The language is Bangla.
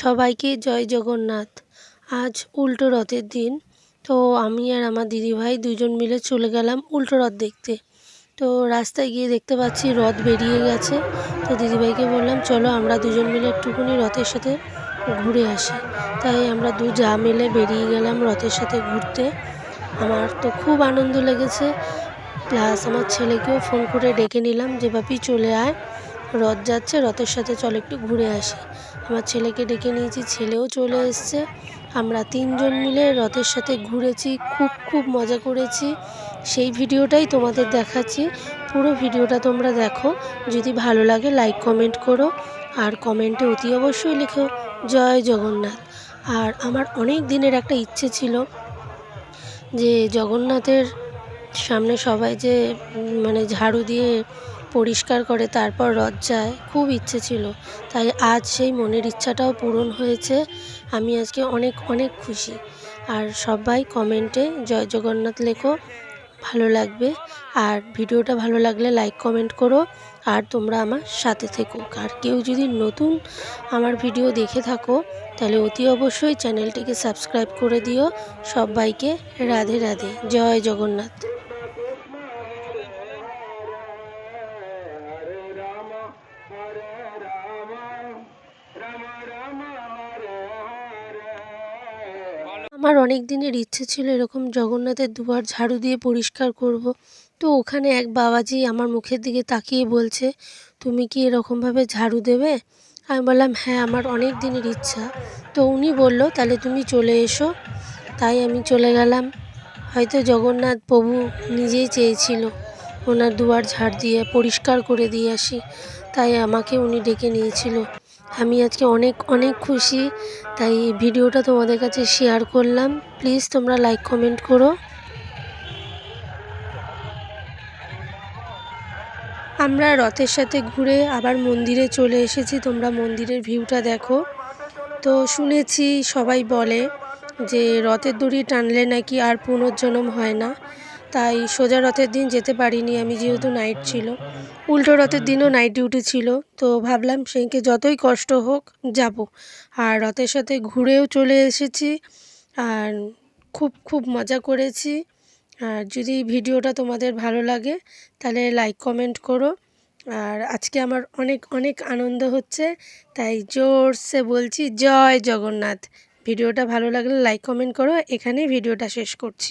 সবাইকে জয় জগন্নাথ। আজ উল্টো রথের দিন, তো আমি আর আমার দিদিভাই দুজন মিলে চলে গেলাম উল্টো রথ দেখতে। তো রাস্তায় গিয়ে দেখতে পাচ্ছি রথ বেরিয়ে গেছে। তো দিদিভাইকে বললাম, চলো আমরা দুজন মিলে একটুখানি রথের সাথে ঘুরে আসি। তাই আমরা দু যা মিলে বেরিয়ে গেলাম রথের সাথে ঘুরতে। আমার তো খুব আনন্দ লেগেছে। প্লাস আমার ছেলেকেও ফোন করে ডেকে নিলাম যে বাপি চলে আয়। রথ যাচ্ছে, রথের সাথে চল একটু ঘুরে আসি। আমার ছেলেকে ডেকে নিয়েছি, ছেলেও চলে এসছে। আমরা তিনজন মিলে রথের সাথে ঘুরেছি, খুব খুব মজা করেছি। সেই ভিডিওটাই তোমাদের দেখাচ্ছি। পুরো ভিডিওটা তোমরা দেখো। যদি ভালো লাগে লাইক কমেন্ট করো। আর কমেন্টে অতি অবশ্যই লেখো, জয় জগন্নাথ। আর আমার অনেক দিনের একটা ইচ্ছে ছিল যে জগন্নাথের সামনে সবাই যে মানে ঝাড়ু দিয়ে পরিষ্কার করে, তারপর রথ যায় খুব ইচ্ছে ছিল। তাই আজ সেই মনের ইচ্ছাটাও পূরণ হয়েছে। আমি আজকে অনেক অনেক খুশি। আর সবাই কমেন্টে জয় জগন্নাথ লেখো, ভালো লাগবে। আর ভিডিওটা ভালো লাগলে লাইক, কমেন্ট করো। আর তোমরা আমার সাথে থেকো। আর কেউ যদি নতুন আমার ভিডিও দেখে থাকো, তাহলে অতি অবশ্যই চ্যানেলটিকে সাবস্ক্রাইব করে দিও। সবাইকে রাধে রাধে। জয় জগন্নাথ। আমার অনেক দিনের ইচ্ছে ছিল এরকম জগন্নাথের দুয়ার ঝাড়ু দিয়ে পরিষ্কার করব। তো ওখানে এক বাবাজি আমার মুখের দিকে তাকিয়ে বলছে, তুমি কি এরকমভাবে ঝাড়ু দেবে? আমি বললাম হ্যাঁ আমার অনেক দিনের ইচ্ছা। তো উনি বলল, তাহলে তুমি চলে এসো। তাই আমি চলে গেলাম। হয়তো জগন্নাথ প্রভু নিজেই চেয়েছিল ওনার দুয়ার ঝাড় দিয়ে পরিষ্কার করে দিয়ে আসি। তাই আমাকে উনি ডেকে নিয়েছিল। আমি আজকে অনেক অনেক খুশি। তাই ভিডিওটা তোমাদের কাছে শেয়ার করলাম। প্লিজ তোমরা লাইক কমেন্ট করো। আমরা রথের সাথে ঘুরে আবার মন্দিরে চলে এসেছি। তোমরা মন্দিরের ভিউটা দেখো। তো শুনেছি সবাই বলে যে রথের দড়ি টানলে নাকি আর পুনর্জন্ম হয় না। তাই সোজা রথের দিন যেতে পারিনি, আমি যেহেতু নাইট ছিল। উল্টো রথের দিনও নাইট ডিউটি ছিল, তো ভাবলাম সেদিনকে যতই কষ্ট হোক যাব। আর রথের সাথে ঘুরেও চলে এসেছি, আর খুব খুব মজা করেছি। আর যদি ভিডিওটা তোমাদের ভালো লাগে, তাহলে লাইক কমেন্ট করো। আর আজকে আমার অনেক অনেক আনন্দ হচ্ছে, তাই জোরসে বলছি, জয় জগন্নাথ। ভিডিওটা ভালো লাগলে লাইক কমেন্ট করো। এখানেই ভিডিওটা শেষ করছি।